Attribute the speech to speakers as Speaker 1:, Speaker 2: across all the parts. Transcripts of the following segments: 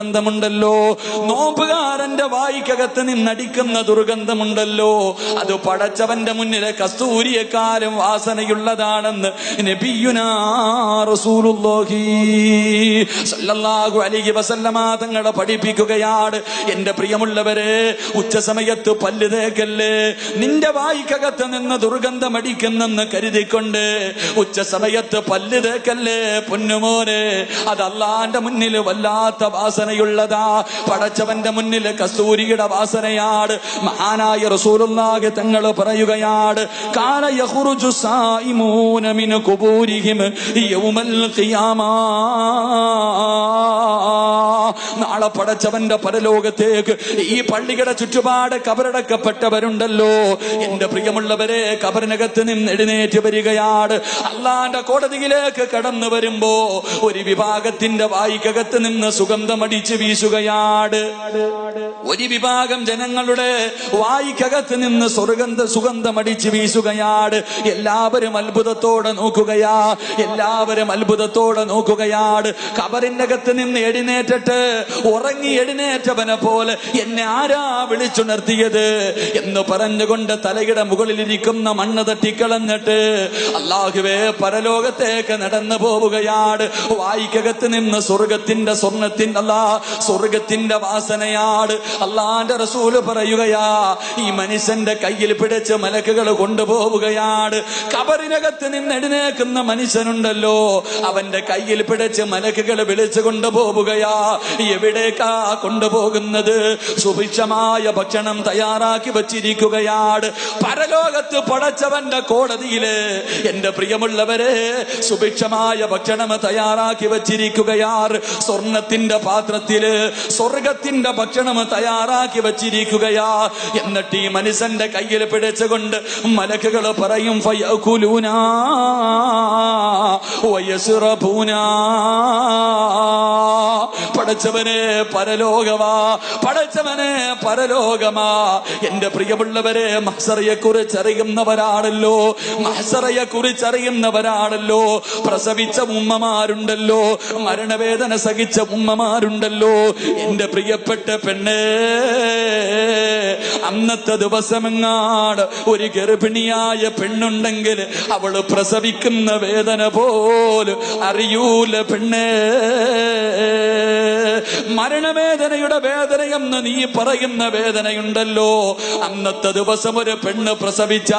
Speaker 1: ദുർഗന്ധമുണ്ടല്ലോ. നോമ്പുകാരന്റെ വായിക്കകത്ത് നിന്നടിക്കുന്ന ദുർഗന്ധമുണ്ടല്ലോ. അത് പടച്ചവന്റെ മുന്നിലെ കസ്തൂരിയെക്കാരും വാസനയുള്ളതാണെന്ന് തങ്ങളെ പഠിപ്പിക്കുകയാണ്. എന്റെ പ്രിയമുള്ളവരെ ഉച്ചസമയത്ത് പല്ല് തേക്കല്ലേ? നിന്റെ വായിക്കകത്ത് നിന്ന് ദുർഗന്ധമടിക്കുന്നെന്ന് കരുതിക്കൊണ്ട് ഉച്ചസമയത്ത് പല്ല് തേക്കല്ലേ പൊന്നുമോനെ? അത് മുന്നിൽ വല്ലാത്ത വാസനയുള്ളതാ പടച്ചവന്റെ മുന്നിൽ കസ്തൂരിയുടെ വാസനയാട് മഹാനായ റസൂലുള്ളാഹി തങ്ങൾ പറയുകയാണ് കാല യഖുറുജു സായിമൂന മിൻ ഖുബൂരിഹിം യൗമൽ ഖിയാമാ. നാളെ പടച്ചവന്റെ പരലോകത്തേക്ക് ഈ പള്ളിയുടെ ചുറ്റുപാട് കബറടക്കപ്പെട്ടവരുണ്ടല്ലോ. എന്റെ പ്രിയമുള്ളവരെ കബറിനകത്ത് നിന്ന് എഴുന്നേറ്റ് വരികയാണ് അള്ളാന്റെ കോടതിയിലേക്ക് കടന്നു വരുമ്പോ ഒരു വിഭാഗത്തിന്റെ വായിക്കകത്ത് നിന്ന് സുഗന്ധമടിച്ച് വീശുകയാണ് ഒരു വിഭാഗം ജനങ്ങളുടെ വായിക്കകത്ത് നിന്ന് സുഗന്ധ സുഗന്ധമടിച്ച് വീശുകയാണ് എല്ലാവരും അത്ഭുതത്തോടെ നോക്കുകയാ എല്ലാവരും അത്ഭുതത്തോടെ നോക്കുകയാണ് അകത്ത് നിന്ന് എഴുന്നേറ്റിട്ട് ഉറങ്ങി എഴുന്നേറ്റവനെ പോലെ എന്നെ ആരാ വിളിച്ചുണർത്തിയത് എന്ന് പറഞ്ഞുകൊണ്ട് തലയുടെ മുകളിലിരിക്കുന്ന മണ്ണ് തട്ടിക്കളഞ്ഞിട്ട് അള്ളാഹുവേ പരലോകത്തേക്ക് നടന്നു പോവുകയാണ് വായിക്കകത്ത് നിന്ന് സ്വർഗത്തിന്റെ സ്വർണത്തിന്റെ അല്ലാ സ്വർഗത്തിന്റെ വാസനയാട് അള്ളാന്റെ റസൂൽ പറയുകയാ ഈ മനുഷ്യന്റെ കയ്യിൽ പിടിച്ച് മലക്കുകൾ കൊണ്ടുപോവുകയാണ് കബറിനകത്ത് നിന്ന് എഴുന്നേക്കുന്ന മനുഷ്യനുണ്ടല്ലോ അവന്റെ കയ്യിൽ പിടിച്ച് മലക്കുകൾ വിളിച്ചു കൊണ്ടുപോവുകയാ എവിടേക്കാ കൊണ്ടുപോകുന്നത്? സുഭിക്ഷമായ ഭക്ഷണം തയ്യാറാക്കി വച്ചിരിക്കുകയാണ്. പരലോകത്ത് പടച്ചവന്റെ കോടതിയിൽ. എന്റെ പ്രിയമുള്ളവരെ സുഭിക്ഷമായ ഭക്ഷണം തയ്യാറാക്കി വച്ചിരിക്കുകയാർ. സ്വർണത്തിന്റെ പാത്രത്തിൽ സ്വർഗത്തിന്റെ ഭക്ഷണം തയ്യാറാക്കി വച്ചിരിക്കുകയാ. എന്നിട്ട് ഈ മനുഷ്യന്റെ കയ്യിൽ പിടിച്ചുകൊണ്ട് മലക്കുകൾ പറയും ഫയകുലൂന വയസുറബൂനാ. പടച്ചവനെ പരലോകമാ പടച്ചവനെ പരലോകമാ. എന്റെ പ്രിയമുള്ളവരെ മഹ്സറയെ കുറിച്ച് അറിയുന്നവരാണല്ലോ മഹസറയെ കുറിച്ച് അറിയുന്നവരാണല്ലോ പ്രസവിച്ച ഉമ്മമാരുണ്ടല്ലോ മരണവേദന സഹിച്ച ഉമ്മമാരുണ്ടല്ലോ. എന്റെ പ്രിയപ്പെട്ട പെണ്ണേ അന്നത്തെ ദിവസമെങ്ങാട് ഒരു ഗർഭിണിയായ പെണ്ണുണ്ടെങ്കിൽ അവൾ പ്രസവിക്കുന്ന വേദന പോലും അറിയൂല പെണ്ണേ. മരണവേദനയുടെ വേദന വേദനയെന്ന് നീ പറയുന്ന വേദനയുണ്ടല്ലോ. അന്നത്തെ ദിവസം ഒരു പെണ്ണ് പ്രസവിച്ച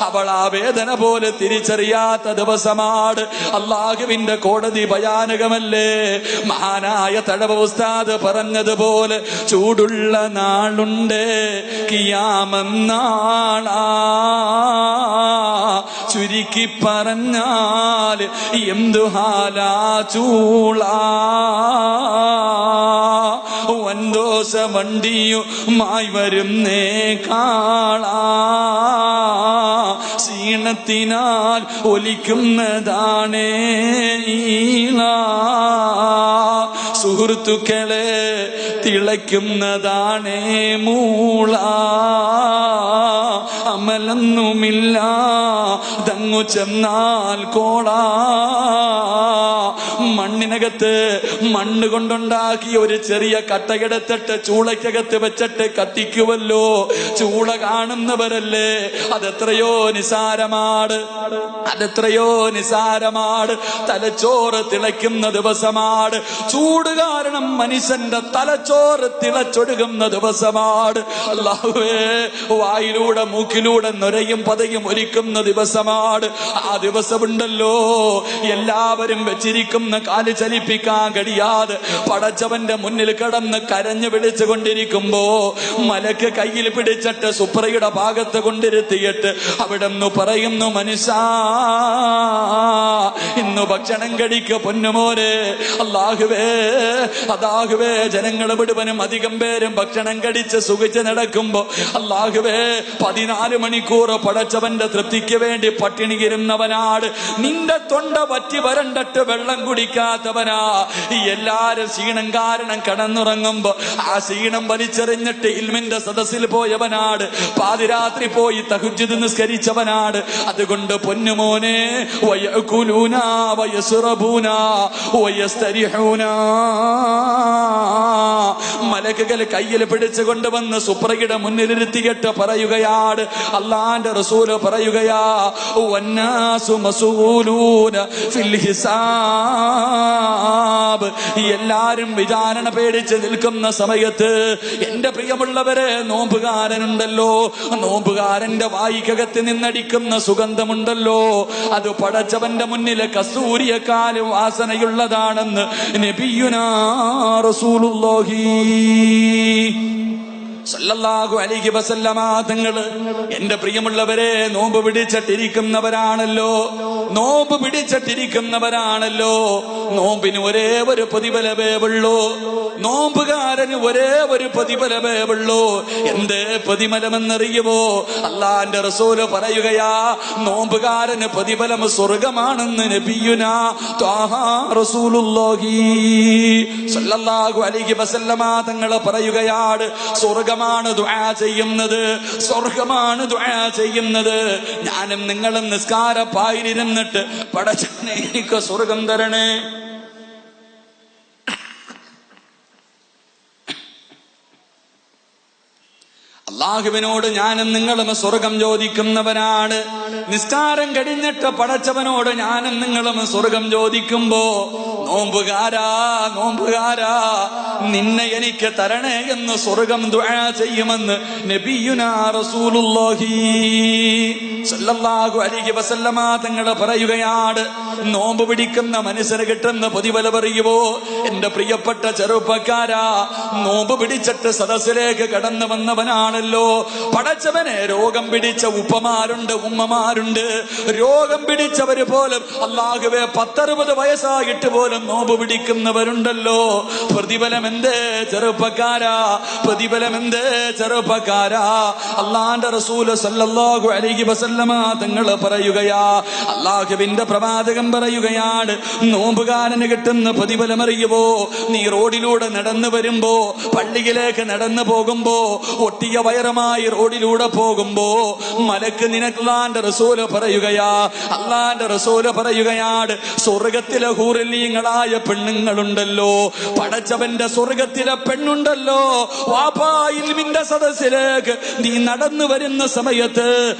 Speaker 1: അവൾ ആ വേദന പോലെ തിരിച്ചറിയാത്ത ദിവസമാണ്. അള്ളാഹുവിന്റെ കോടതി ഭയാനകമല്ലേ? മഹാനായ തടവ ഉസ്താദ് പറഞ്ഞതുപോലെ ചൂടുള്ള നാളുണ്ട്. ചുരുക്കി പറഞ്ഞാൽ എന്തു ഹാലാ ചൂളാ. വൻദോഷ വണ്ടിയുമായി വരുന്നേ കാളാ. ക്ഷീണത്തിനാൽ ഒലിക്കുന്നതാണേ ഈള സുഹൃത്തുക്കളെ തിളയ്ക്കുന്നതാണേ മൂള. അമലൊന്നുമില്ല. തങ്ങു ചെന്നാൽ കോളാ. മണ്ണിനകത്ത് മണ്ണ് കൊണ്ടുണ്ടാക്കിയ ഒരു ചെറിയ കട്ടകെടുത്തിട്ട് ചൂളയ്ക്കകത്ത് വെച്ചിട്ട് കത്തിക്കുവല്ലോ. ചൂള കാണുന്നവരല്ലേ? അതെത്രയോ നിസാരമാട്. അതെത്രയോ നിസാരമാട്. തലച്ചോറ് തിളയ്ക്കുന്ന ദിവസമാട്. ചൂട് കാരണം മനുഷ്യന്റെ തലച്ചോറ് തിളച്ചൊടുകുന്ന ദിവസമാട്. അല്ലാഹുവേ വായിലൂടെ മൂക്കിലൂടെ നൊരയും പതയും ഒരുക്കുന്ന ദിവസമാണ്. ആ ദിവസമുണ്ടല്ലോ. എല്ലാവരും വെച്ചിരിക്കുന്ന കാൽ ചലിപ്പിക്കാൻ കഴിയാതെ പടച്ചവന്റെ മുന്നിൽ കിടന്ന് കരഞ്ഞു വിളിച്ചു കൊണ്ടിരിക്കുമ്പോ മലക്ക് കയ്യിൽ പിടിച്ചിട്ട് സുപ്രയുടെ ഭാഗത്ത് കൊണ്ടിരുത്തിയിട്ട് അവിടെ നിന്ന് പറയുന്നു മനുഷ്യ ഇന്ന് ഭക്ഷണം കഴിക്ക പൊന്നുമോരെ. അല്ലാഹുവേ അതാഹുവേ ജനങ്ങൾ മുഴുവനും അധികം പേരും ഭക്ഷണം കഴിച്ച് സുഖിച്ച് നടക്കുമ്പോ അല്ലാഹുവേ പതിനാല് മണിക്കൂർ പടച്ചവന്റെ തൃപ്തിക്ക് വേണ്ടി പട്ടിണി ഇരുന്നവനാട്. നിന്റെ തൊണ്ട പറ്റി വരണ്ടിട്ട് വെള്ളം കുടിക്കാത്തവനാ. ഈ എല്ലാരും ക്ഷീണം കാരണം കടന്നുറങ്ങുമ്പോ ആ ക്ഷീണം വലിച്ചെറിഞ്ഞിട്ട് ഇൽമിന്റെ സദസ്സിൽ പോയവനാട്. പാതിരാത്രി പോയി തഹുജിത് നിസ്കരിച്ചവനാട്. അതുകൊണ്ട് പൊന്നുമോനെ വയകുലൂന വയസുറബൂന വയസ്തരിഹൂന. മലക്കുകൾ കയ്യിൽ പിടിച്ചു കൊണ്ടുവന്ന് സുപ്രയുടെ മുന്നിലിരുത്തിയിട്ട് പറയുകയാണ് അള്ളാന്റെ റസൂൽ പറയുകയാ എല്ലാരും വിചാരണ പേടിച്ച് നിൽക്കുന്ന സമയത്ത് എന്റെ പ്രിയമുള്ളവരെ നോമ്പുകാരനുണ്ടല്ലോ നോമ്പുകാരന്റെ വായിക്കകത്ത് നിന്നടിക്കുന്ന സുഗന്ധമുണ്ടല്ലോ അത് പടച്ചവന്റെ മുന്നിലെ കസ്തൂരിയെക്കാളും വാസനയുള്ളതാണെന്ന് നബിയുനാ റസൂലുള്ളാഹി. സല്ലല്ലാഹു അലൈഹി വസല്ലമ തങ്ങൾ എന്റെ പ്രിയമുള്ളവരെ നോമ്പ് പിടിച്ചിട്ടിരിക്കുന്നവരാണല്ലോ. നോമ്പ് പിടിച്ചിട്ടിരിക്കുന്നവരാണല്ലോ. നോമ്പിന് ഒരേ ഒരു പ്രതിഫലമേ ഉള്ളൂ. നോമ്പുകാരന് ഒരേ ഒരു പ്രതിഫലമേ ഉള്ളൂ. എന്ത് പ്രതിഫലമെന്നറിയുമോ? അള്ളാന്റെ റസൂൽ പറയുകയാ നോമ്പുകാരന് പ്രതിഫലം സ്വർഗമാണെന്ന് നബിയുന തങ്ങൾ പറയുകയാണ് സ്വർഗമാണ് ദുആ ചെയ്യുന്നത് സ്വർഗമാണ് ദുആ ചെയ്യുന്നത്. ഞാനും നിങ്ങളും നിസ്കാര പായിരിരുന്നിട്ട് പടച്ചനെ എനിക്ക് സ്വർഗം തരണേ. അള്ളാഹുവിനോട് ഞാനും നിങ്ങളും സ്വർഗം ചോദിക്കുന്നവനാണ്. നിസ്കാരം കഴിഞ്ഞിട്ട് പടച്ചവനോട് ഞാനും നിങ്ങളും സ്വർഗം ചോദിക്കുമ്പോ നോമ്പുകാരാ നോമ്പുകാരാ നിന്നെ എനിക്ക് തരണേ എന്ന് സ്വർഗം ദുആ ചെയ്യുമെന്ന് നബിയുനാ റസൂലുള്ളാഹി. സല്ലല്ലാഹു അലൈഹി വസല്ലമ തങ്ങൾ പറയുകയാണ് നോമ്പ് പിടിക്കുന്ന മനുഷ്യന് കിട്ടുന്ന പൊതിവല പറയുമോ എന്റെ പ്രിയപ്പെട്ട ചെറുപ്പക്കാരാ നോമ്പ് പിടിച്ചിട്ട് സദസ്സിലേക്ക് കടന്നു വന്നവനാണല്ലോ. പടച്ചവനെ രോഗം പിടിച്ച ഉപ്പമാരുണ്ട് ഉമ്മമാരുണ്ട്. രോഗം പിടിച്ചവര് പോലും അള്ളാഹുവെ പത്തറുപത് വയസ്സായിട്ട് പോലും നോമ്പ് പിടിക്കുന്നവരുണ്ടല്ലോ. പ്രതിഫലം എന്തേ ചെറുപ്പക്കാരാ? പ്രതിഫലം എന്തേ ചെറുപ്പക്കാരാ? അള്ളാന്റെ റസൂൽ സല്ലല്ലാഹു അലൈഹി വസല്ലമ തങ്ങൾ പറയുകയാ. അള്ളാഹുവിന്റെ പ്രവാചകം പറയുകയാണ്. നോമ്പുകാരന് കിട്ടുന്ന പ്രതിഫലം അറിയുമോ നീ റോഡിലൂടെ നടന്നു വരുമ്പോ പള്ളിയിലേക്ക് നടന്നു പോകുമ്പോ ഒട്ടിയ വയറുമായി റോഡിലൂടെ പോകുമ്പോ മലക്ക് നിനക്കുള്ളാന്റെ റസൂൽ പറയുകയാ. അള്ളാന്റെ റസൂൽ പറയുകയാണ്. സ്വർഗത്തിലെ ഹൂറിലീങ്ങളായ പെണ്ണുങ്ങളുണ്ടല്ലോ. പടച്ചവന്റെ സ്വർഗത്തിലെ പെണ്ണുണ്ടല്ലോ. വാപ്പായിൽമിന്റെ സദസ്സിലേക്ക് നീ നടന്നു വരുന്ന സമയത്ത്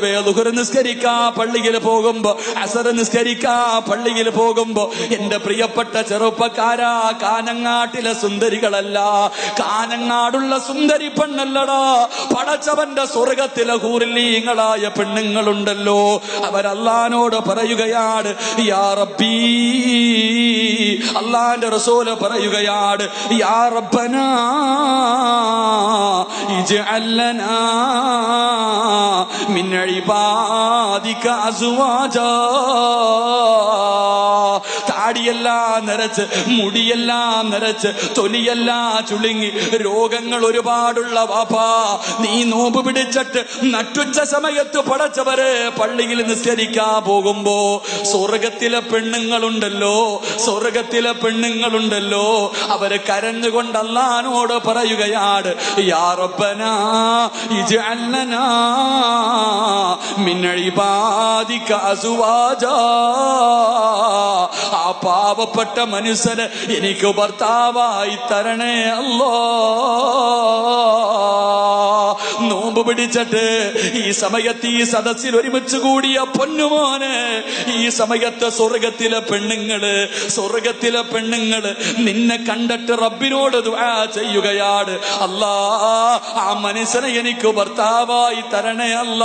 Speaker 1: അള്ളാഹുവേ ലുഹർ നിസ്കരിക്കാ പള്ളിയിൽ പോകുമ്പോ അസർ നിസ്കരിക്കാ പള്ളിയിൽ പോകുമ്പോ എന്റെ പ്രിയപ്പെട്ട ചെറുപ്പക്കാരാ കാനങ്ങാട്ടിലെ സുന്ദരികളല്ല കാനങ്ങാടുള്ള സുന്ദരി പെണ്ണല്ലടാ പടച്ചവന്റെ സ്വർഗത്തിലെ ഹൂറിലീങ്ങളായ പെണ്ണുങ്ങളുണ്ടല്ലോ. അവരല്ലാനോട് പറയുകയാണ് യാ അള്ളാന്റെ റസൂൽ പറയുകയാണ് യാ റബ്ബനാ ഇജ്അൽ മിൻ ഇബാദിക അസ്വാജാ താടിയെല്ലാം നിറച്ച് മുടിയെല്ലാം നിറച്ച് തൊലിയെല്ലാം ചുളുങ്ങി രോഗങ്ങൾ ഒരുപാടുള്ള വാപ്പാ നീ നോമ്പ് പിടിച്ചിട്ട് നട്ടുച്ച സമയത്ത് പടച്ചവര് പള്ളിയിൽ നിസ്കരിക്കാൻ പോകുമ്പോ സ്വർഗത്തിലെ പെണ്ണുങ്ങളുണ്ടല്ലോ സ്വർഗത്തിലെ പെണ്ണുങ്ങളുണ്ടല്ലോ അവർ കരഞ്ഞുകൊണ്ട് അല്ലാനോട് പറയുകയാണ് യാ റബ്ബനാ ഇജ്അൽ ലനാ മിൻ ഇബാദിക അസ്വാജാ. ആ പാവപ്പെട്ട മനുഷ്യന് എനിക്ക് ഭർത്താവായി തരണേ അല്ലോ. നോമ്പ് പിടിച്ചിട്ട് ഈ സമയത്ത് ഈ സദസ്സിൽ ഒരുമിച്ച് കൂടിയ പൊന്നുമോന് ഈ സമയത്ത് സ്വർഗത്തിലെ പെണ്ണുങ്ങൾ സ്വർഗത്തിലെ പെണ്ണുങ്ങൾ നിന്നെ കണ്ടിട്ട് റബ്ബിനോട് ചെയ്യുകയാണ്. അല്ലാ ആ മനുഷ്യനെ എനിക്ക് ഭർത്താവായി തരണേ അല്ല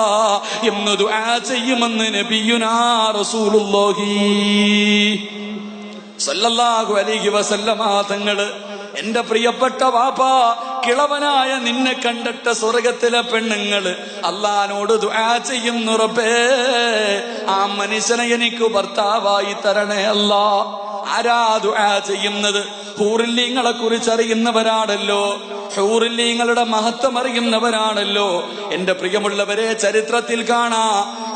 Speaker 1: എന്ന് ദുആ ചെയ്യുമെന്ന് നബിയുനാ റസൂലുള്ളാഹി. സല്ലല്ലാഹു അലൈഹി വസല്ലമ തങ്ങൾ എന്റെ പ്രിയപ്പെട്ട വാപ്പ കിളവനായ നിന്നെ കണ്ടിട്ട സ്വർഗത്തിലെ പെണ്ണുങ്ങൾ അള്ളഹാനോട് ദുആ ചെയ്യുന്നു റബ്ബേ. ആ മനുഷ്യനെ എനിക്ക് ഭർത്താവായി തരണേ അല്ല. ആരാ ദുആ ചെയ്യുന്നത്? ഹൂറില്ലീങ്ങളെ കുറിച്ച് ഹൂറില്ലീങ്ങളുടെ മഹത്വം അറിയുന്നവരാണല്ലോ എന്റെ പ്രിയമുള്ളവരെ ചരിത്രത്തിൽ കാണാ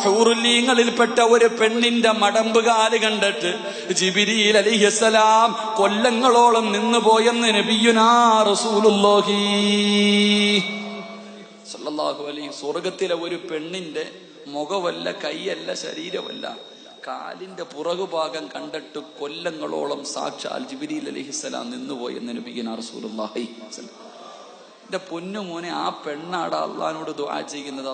Speaker 1: ഹൂറുല്ലീങ്ങളിൽപ്പെട്ട ഒരു പെണ്ണിന്റെ മടമ്പുകാൽ കണ്ടിട്ട് ജിബിരിയിൽ അലിഹസലാം കൊല്ലങ്ങളോളം നിന്നുപോയെന്ന് നബിയുനാ റസൂലുള്ളാഹി സല്ലല്ലാഹു അലൈഹി സ്വർഗത്തിലെ ഒരു പെണ്ണിന്റെ മുഖമല്ല കൈയല്ല ശരീരമല്ല കാലിന്റെ പുറകുഭാഗം കണ്ടിട്ട് കൊല്ലങ്ങളോളം സാക്ഷാൽ ജിബിരിൽ അലഹിസ്സലാം നിന്നുപോയി എന്ന് നബിഗിന റസൂലുള്ളാഹി സ്വല്ലല്ലാഹു വസല്ലം. എന്റെ പൊന്നു മോനെ ആ പെണ്ണാട് അള്ളഹാനോട് ദുആ ചെയ്യുന്നത്.